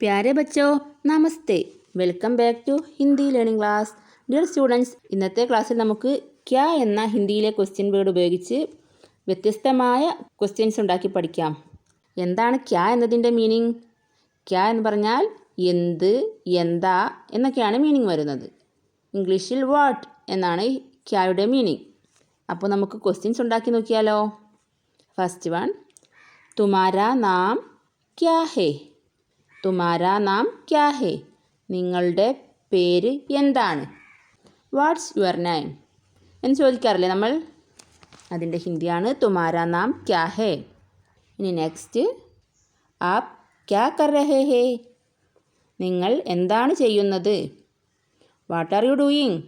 പ്യാരെ ബച്ചോ നമസ്തേ. Welcome back to Hindi learning class dear students ഇന്നത്തെ ക്ലാസ്സിൽ നമുക്ക് ക്യാ എന്ന ഹിന്ദിയിലെ ക്വസ്റ്റ്യൻ വേർഡ് ഉപയോഗിച്ച് വ്യത്യസ്തമായ ക്വസ്റ്റ്യൻസ് ഉണ്ടാക്കി പഠിക്കാം. എന്താണ് ക്യാ എന്നതിന്റെ മീനിങ് ക്യാ എന്ന് പറഞ്ഞാൽ എന്ത് എന്താ എന്നൊക്കെയാണ് മീനിങ് വരുന്നത്. ഇംഗ്ലീഷിൽ വാട്ട് എന്നാണ് ക്യായുടെ മീനിങ് അപ്പോൾ നമുക്ക് ക്വസ്റ്റ്യൻസ് ഉണ്ടാക്കി നോക്കിയാലോ. ഫസ്റ്റ് വൺ തുമാര നാം ക്യാ ഹേ തുമാരാ നാം ക്യാ ഹേ നിങ്ങളുടെ പേര് എന്താണ്? വാട്ട്സ് യുവർ നൈം എന്ന് ചോദിക്കാറില്ലേ നമ്മൾ? അതിന്റെ ഹിന്ദിയാണ് തുമാരാ നാം ക്യാ ഹേ ഇനി നെക്സ്റ്റ് ആപ് ക്യാ കർ രഹേ ഹേ നിങ്ങൾ എന്താണ് ചെയ്യുന്നത്? What are you doing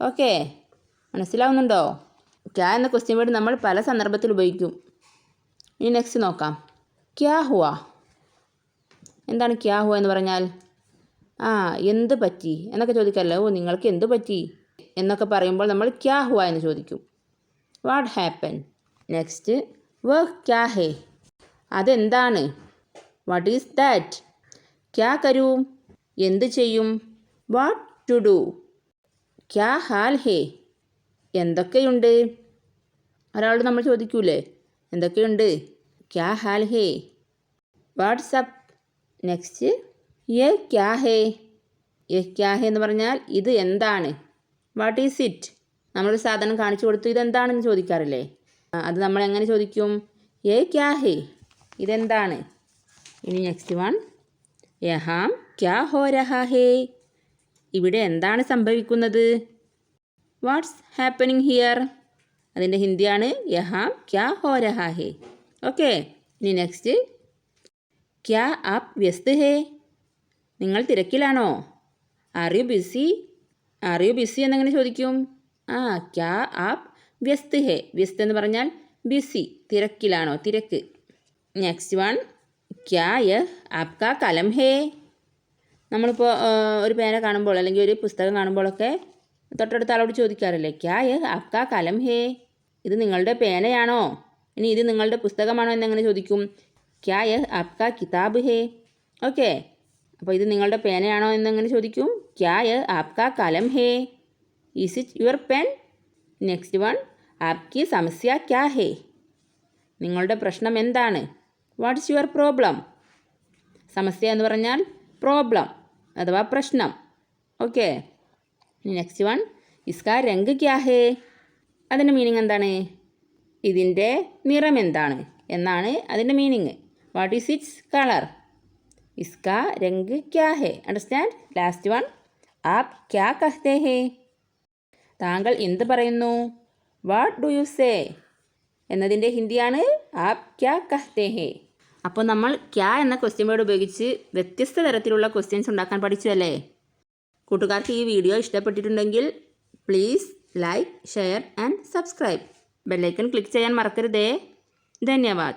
okay മനസ്സിലാവുന്നുണ്ടോ? ക്യാ എന്ന ക്വസ്റ്റ്യൻ വേർഡ് നമ്മൾ പല സന്ദർഭത്തിൽ ഉപയോഗിക്കും. ഇനി നെക്സ്റ്റ് നോക്കാം. ക്യാ ഹുവ എന്താണ് ക്യാ ഹുവ എന്ന് പറഞ്ഞാൽ? ആ എന്ത് പറ്റി? എന്നൊക്കെ ചോദിക്കാമല്ലോ ഓ നിങ്ങൾക്ക് എന്ത് പറ്റി? എന്നൊക്കെ പറയുമ്പോൾ നമ്മൾ ക്യാ ഹുവ എന്ന് ചോദിക്കും. What happen? നെക്സ്റ്റ് വഹ് ക്യാ ഹേ? അതെന്താണ്? What is that? ക്യാ കരൂ? എന്ത് ചെയ്യും? What to do? ക്യാ ഹാൽ ഹേ? എന്തൊക്കെയുണ്ട്? ഒരാളോട് നമ്മൾ ചോദിക്കൂലേ? എന്തൊക്കെയുണ്ട്? ക്യാ ഹാൽ ഹേ? വാട്സപ്പ് നെക്സ്റ്റ് യെ ക്യാ ഹേ? യെ ക്യാ ഹേ എന്ന് പറഞ്ഞാൽ ഇത് എന്താണ്? വാട്ട് ഈസ് ഇറ്റ് നമ്മളൊരു സാധനം കാണിച്ചു കൊടുത്തു ഇതെന്താണെന്ന് ചോദിക്കാറില്ലേ? അത് നമ്മൾ എങ്ങനെ ചോദിക്കും? യെ ക്യാ ഹേ? ഇതെന്താണ്? ഇനി നെക്സ്റ്റ് വൺ യഹാം ക്യാ ഹോ രഹാ ഹേ? ഇവിടെ എന്താണ് സംഭവിക്കുന്നത്? വാട്ട്സ് ഹാപ്പനിങ് ഹിയർ അതിന്റെ ഹിന്ദിയാണ് യഹാം ക്യാ ഹോ രഹാ ഹേ. ഓക്കെ ഇനി നെക്സ്റ്റ് ക്യാ ആപ് വ്യസ്ത് ഹേ നിങ്ങൾ തിരക്കിലാണോ? Are you busy are you busy എന്നെങ്ങനെ ചോദിക്കും. ആ ക്യാ ആപ് വ്യസ്ത് ഹേ. വ്യസ്ത് എന്ന് പറഞ്ഞാൽ ബിസി തിരക്കിലാണോ? തിരക്ക്. നെക്സ്റ്റ് വൺ ക്യാ യ ആപ്കാ കലം ഹേ? നമ്മളിപ്പോൾ ഒരു പേന കാണുമ്പോൾ അല്ലെങ്കിൽ ഒരു പുസ്തകം കാണുമ്പോഴൊക്കെ തൊട്ടടുത്ത ആളോട് ചോദിക്കാറില്ലേ ക്യാ യ ആപ്കാ കലം ഹേ? ഇത് നിങ്ങളുടെ പേനയാണോ? ഇനി ഇത് നിങ്ങളുടെ പുസ്തകമാണോ എന്നെങ്ങനെ ചോദിക്കും. ക്യാ യ ആപ്കാ കിതാബ് ഹേ ഓക്കെ അപ്പോൾ ഇത് നിങ്ങളുടെ പേനയാണോ എന്നങ്ങനെ ചോദിക്കും. ക്യാ ആപ്കാ കലം ഹേ is it your pen next one ആപ്കി സമസ്യ ക്യാ ഹേ നിങ്ങളുടെ പ്രശ്നം എന്താണ്? വാട്ട്സ് യുവർ പ്രോബ്ലം സമസ്യ എന്ന് പറഞ്ഞാൽ പ്രോബ്ലം അഥവാ പ്രശ്നം. ഓക്കെ നെക്സ്റ്റ് വൺ ഇസ്കാ രംഗ് ക്യാ ഹേ അതിന്റെ മീനിങ് എന്താണ്? ഇതിന്റെ നിറം എന്താണ്? എന്നാണ് അതിന്റെ meaning what is its colour ഇസ്ക രംഗ് ക്യാ ഹേ അണ്ടർസ്റ്റാൻഡ് ലാസ്റ്റ് വൺ ആപ് ക്യാ കഹ്തേ ഹേ താങ്കൾ എന്ത് പറയുന്നു? വാട്ട് ഡു യു സേ എന്നതിന്റെ ഹിന്ദിയാണ് ആപ് ക്യാ കഹ്തേ ഹേ അപ്പോൾ നമ്മൾ ക്യാ എന്ന ക്വസ്റ്റ്യൻ വേർഡ് ഉപയോഗിച്ച് വ്യത്യസ്ത തരത്തിലുള്ള ക്വസ്റ്റ്യൻസ് ഉണ്ടാക്കാൻ പഠിച്ചു അല്ലേ? കൂട്ടുകാർക്ക് ഈ വീഡിയോ ഇഷ്ടപ്പെട്ടിട്ടുണ്ടെങ്കിൽ please like share and subscribe bell icon click ചെയ്യാൻ മറക്കരുതേ. ധന്യവാദ്.